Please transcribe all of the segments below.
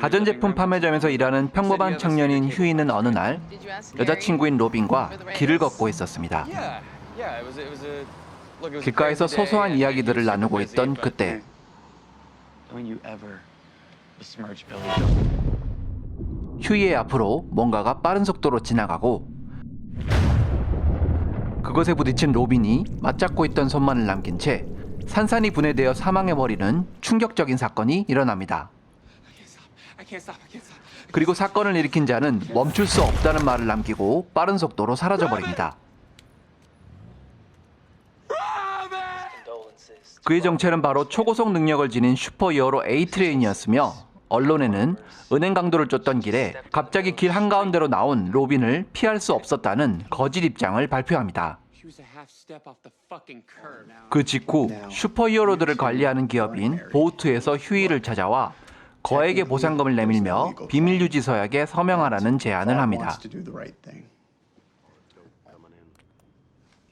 가전제품 판매점에서 일하는 평범한 청년인 휴이는 어느 날 여자친구인 로빈과 길을 걷고 있었습니다. 길가에서 소소한 이야기들을 나누고 있던 그때. 휴이의 앞으로 뭔가가 빠른 속도로 지나가고 그것에 부딪힌 로빈이 맞잡고 있던 손만을 남긴 채 산산이 분해되어 사망해버리는 충격적인 사건이 일어납니다. 그리고 사건을 일으킨 자는 멈출 수 없다는 말을 남기고 빠른 속도로 사라져버립니다. 그의 정체는 바로 초고속 능력을 지닌 슈퍼히어로 에이트레인이었으며 언론에는 은행 강도를 쫓던 길에 갑자기 길 한가운데로 나온 로빈을 피할 수 없었다는 거짓 입장을 발표합니다. 그 직후 슈퍼히어로들을 관리하는 기업인 보우트에서 휴이를 찾아와 거액의 보상금을 내밀며 비밀 유지 서약에 서명하라는 제안을 합니다.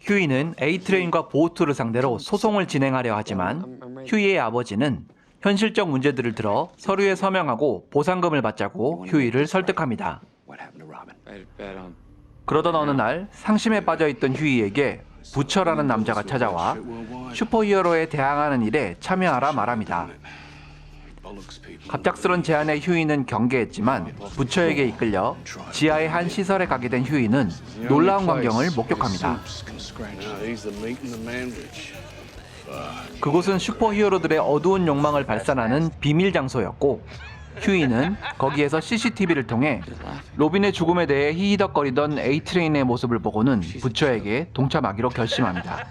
휴이는 에이트레인과 보우트를 상대로 소송을 진행하려 하지만 휴이의 아버지는 현실적 문제들을 들어 서류에 서명하고 보상금을 받자고 휴이를 설득합니다. 그러던 어느 날 상심에 빠져 있던 휴이에게 부처라는 남자가 찾아와 슈퍼히어로에 대항하는 일에 참여하라 말합니다. 갑작스런 제안에 휴이는 경계했지만 부처에게 이끌려 지하의 한 시설에 가게 된 휴이는 놀라운 광경을 목격합니다. 그곳은 슈퍼히어로들의 어두운 욕망을 발산하는 비밀 장소였고 휴이는 거기에서 CCTV를 통해 로빈의 죽음에 대해 히히덕거리던 에이트레인의 모습을 보고는 부처에게 동참하기로 결심합니다.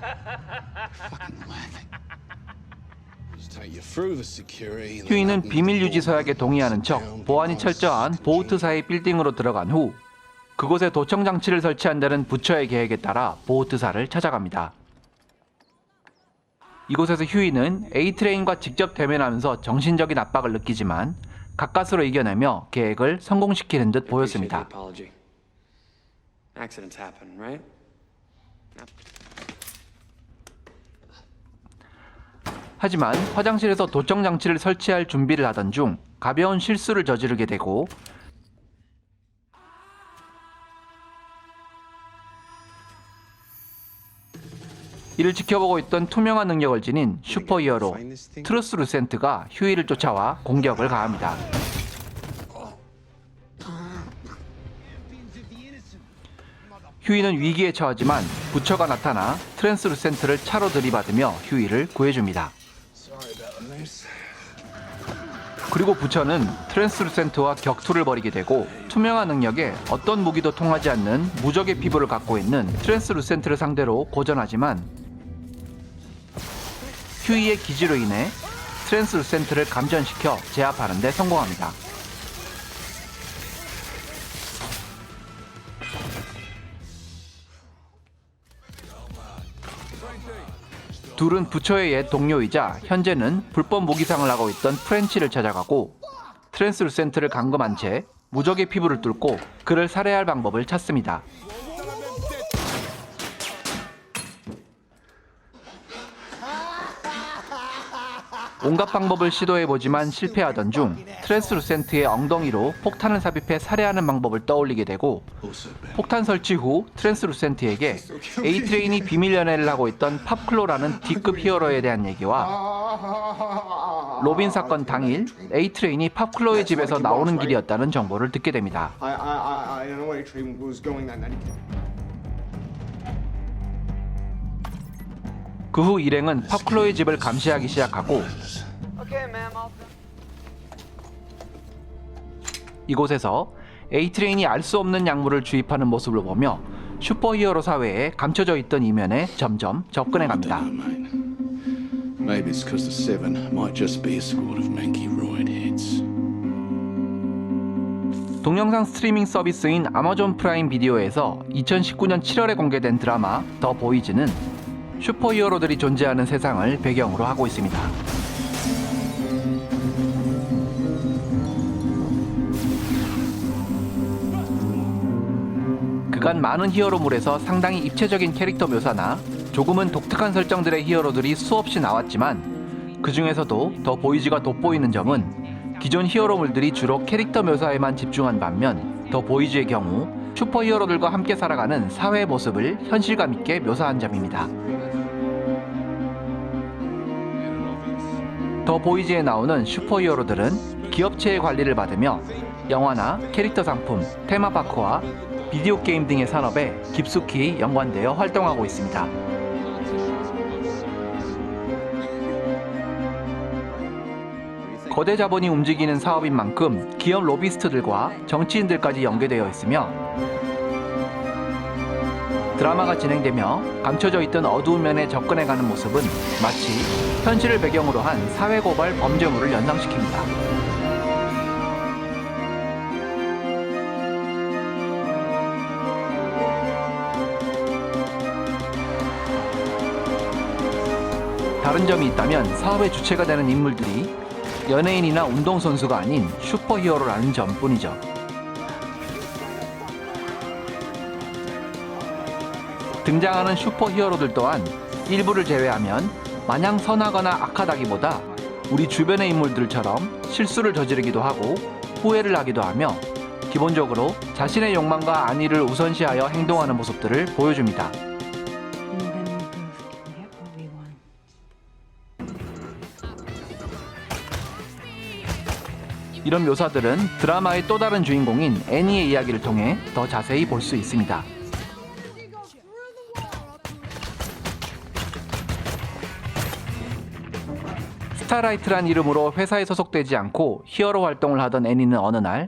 휴이는 비밀 유지 서약에 동의하는 척 보안이 철저한 보우트사의 빌딩으로 들어간 후 그곳에 도청 장치를 설치한다는 부처의 계획에 따라 보우트사를 찾아갑니다. 이곳에서 휴이는 에이트레인과 직접 대면하면서 정신적인 압박을 느끼지만 가까스로 이겨내며 계획을 성공시키는 듯 보였습니다. 하지만 화장실에서 도청 장치를 설치할 준비를 하던 중 가벼운 실수를 저지르게 되고 이를 지켜보고 있던 투명한 능력을 지닌 슈퍼히어로 트루스 루센트가 휴이를 쫓아와 공격을 가합니다. 휴이는 위기에 처하지만 부처가 나타나 트랜스 루센트를 차로 들이받으며 휴이를 구해줍니다. 그리고 부처는 트랜스 루센트와 격투를 벌이게 되고 투명한 능력에 어떤 무기도 통하지 않는 무적의 피부를 갖고 있는 트랜스 루센트를 상대로 고전하지만 휴이의 기지로 인해 트랜스 루센트를 감전시켜 제압하는 데 성공합니다. 둘은 부처의 옛 동료이자 현재는 불법 무기상을 하고 있던 프렌치를 찾아가고 트랜스 루센트를 감금한 채 무적의 피부를 뚫고 그를 살해할 방법을 찾습니다. 온갖 방법을 시도해보지만 실패하던 중 트랜스 루센트의 엉덩이로 폭탄을 삽입해 살해하는 방법을 떠올리게 되고 폭탄 설치 후 트랜스 루센트에게 에이트레인이 비밀 연애를 하고 있던 팝클로라는 D급 히어로에 대한 얘기와 로빈 사건 당일 에이트레인이 팝클로의 집에서 나오는 길이었다는 정보를 듣게 됩니다. 그 후 일행은 팝클로의 집을 감시하기 시작하고. 이곳에서 에이트레인이 알 수 없는 약물을 주입하는 모습을 보며 슈퍼히어로 사회에 감춰져 있던 이면에 점점 접근해 갑니다. Maybe it's because the Seven might just be a squad of manky roidheads. 동영상 스트리밍 서비스인 아마존 프라임 비디오에서 2019년 7월에 공개된 드라마 더 보이즈는 슈퍼히어로들이 존재하는 세상을 배경으로 하고 있습니다. 그간 많은 히어로물에서 상당히 입체적인 캐릭터 묘사나 조금은 독특한 설정들의 히어로들이 수없이 나왔지만 그 중에서도 더 보이즈가 돋보이는 점은 기존 히어로물들이 주로 캐릭터 묘사에만 집중한 반면 더 보이즈의 경우 슈퍼 히어로들과 함께 살아가는 사회의 모습을 현실감 있게 묘사한 점입니다. 더 보이즈에 나오는 슈퍼 히어로들은 기업체의 관리를 받으며 영화나 캐릭터 상품, 테마파크와 비디오 게임 등의 산업에 깊숙이 연관되어 활동하고 있습니다. 거대 자본이 움직이는 사업인 만큼 기업 로비스트들과 정치인들까지 연계되어 있으며 드라마가 진행되며 감춰져 있던 어두운 면에 접근해가는 모습은 마치 현실을 배경으로 한 사회고발 범죄물을 연상시킵니다. 다른 점이 있다면 사업의 주체가 되는 인물들이 연예인이나 운동선수가 아닌 슈퍼히어로라는 점뿐이죠. 등장하는 슈퍼히어로들 또한 일부를 제외하면 마냥 선하거나 악하다기보다 우리 주변의 인물들처럼 실수를 저지르기도 하고 후회를 하기도 하며 기본적으로 자신의 욕망과 안위를 우선시하여 행동하는 모습들을 보여줍니다. 이런 묘사들은 드라마의 또 다른 주인공인 애니의 이야기를 통해 더 자세히 볼 수 있습니다. 스타라이트란 이름으로 회사에 소속되지 않고 히어로 활동을 하던 애니는 어느 날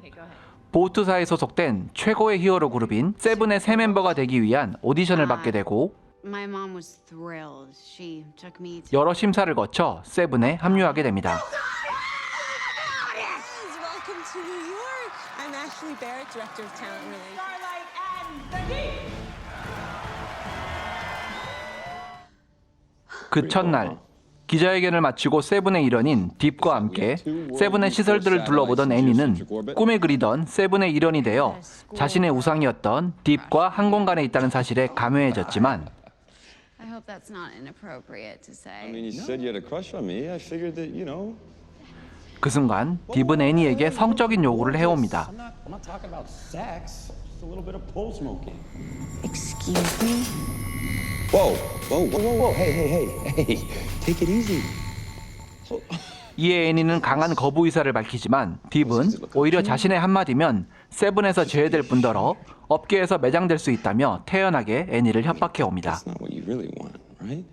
보트사에 소속된 최고의 히어로 그룹인 세븐의 새 멤버가 되기 위한 오디션을 받게 되고 me to 여러 심사를 거쳐 세븐에 합류하게 됩니다. Relations. 그 첫날 기자회견을 마치고 세븐의 일원인 딥과 함께 세븐의 시설들을 둘러보던 애니는 꿈에 그리던 세븐의 일원이 되어 자신의 우상이었던 딥과 한 공간에 있다는 사실에 감회해졌지만 I hope that's not inappropriate to say. I mean, you said you had a crush on me. I figured that, you know. 그 순간 딥은 애니에게 성적인 요구를 해옵니다. I'm not, I'm not talking about sex. Just a little bit of pole smoking. Excuse me? Whoa, whoa, whoa. Whoa, whoa, hey, hey, hey, hey, take it easy. 이에 애니는 강한 거부 의사를 밝히지만 딥은 오히려 자신의 한마디면 세븐에서 제외될 뿐더러 업계에서 매장될 수 있다며 태연하게 애니를 협박해 옵니다. That's not what you really want, right?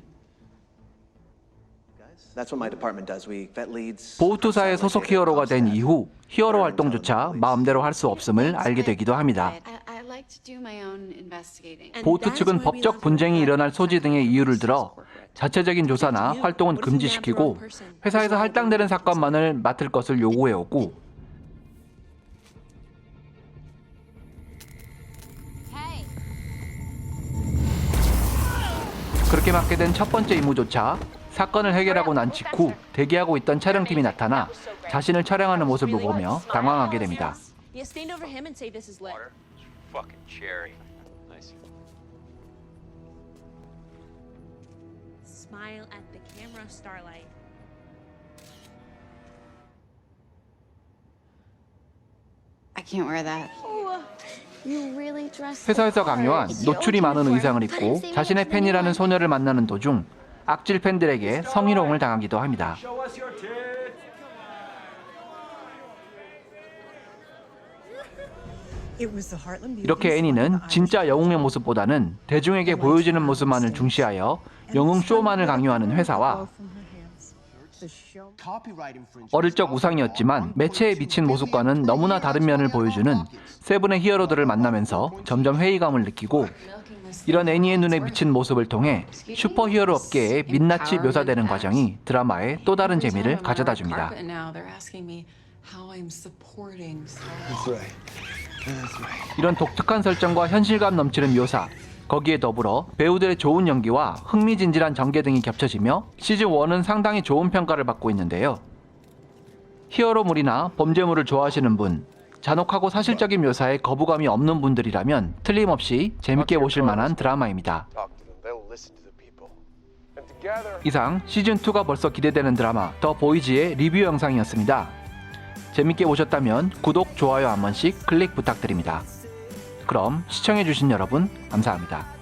That's what my department does. We vet leads. 보우투사의 소속 히어로가 된 이후 히어로 활동조차 마음대로 할 수 없음을 알게 되기도 합니다. I, I like to do my own investigating. 보트 측은 법적 분쟁이 일어날 소지 등의 이유를 들어 자체적인 조사나 활동은 금지시키고 회사에서 할당되는 사건만을 맡을 것을 요구해오고 그렇게 맡게 된 첫 번째 임무조차 사건을 해결하고 난 직후 대기하고 있던 촬영팀이 나타나 자신을 촬영하는 모습을 보며 당황하게 됩니다. Fucking cherry. Nice. Smile at the camera, Starlight. I can't wear that. You really dress 회사에서 강요한 노출이 많은 의상을 입고 자신의 팬이라는 소녀를 만나는 도중 악질 팬들에게 성희롱을 당하기도 합니다. 이렇게 애니는 진짜 영웅의 모습보다는 대중에게 보여지는 모습만을 중시하여 영웅 쇼만을 강요하는 회사와. 어릴 적 우상이었지만 매체에 비친 모습과는 너무나 다른 면을 보여주는 세븐의 히어로들을 만나면서 점점 회의감을 느끼고 이런 애니의 눈에 비친 모습을 통해 슈퍼히어로 업계의 민낯이 묘사되는 과정이 드라마의 또 다른 재미를 가져다 줍니다. 이런 독특한 설정과 현실감 넘치는 묘사, 거기에 더불어 배우들의 좋은 연기와 흥미진진한 전개 등이 겹쳐지며 시즌 1은 상당히 좋은 평가를 받고 있는데요. 히어로물이나 범죄물을 좋아하시는 분, 잔혹하고 사실적인 묘사에 거부감이 없는 분들이라면 틀림없이 재밌게 보실 만한 드라마입니다. 이상 시즌 2가 벌써 기대되는 드라마 더 보이즈의 리뷰 영상이었습니다. 재밌게 보셨다면 구독, 좋아요 한 번씩 클릭 부탁드립니다. 그럼 시청해주신 여러분 감사합니다.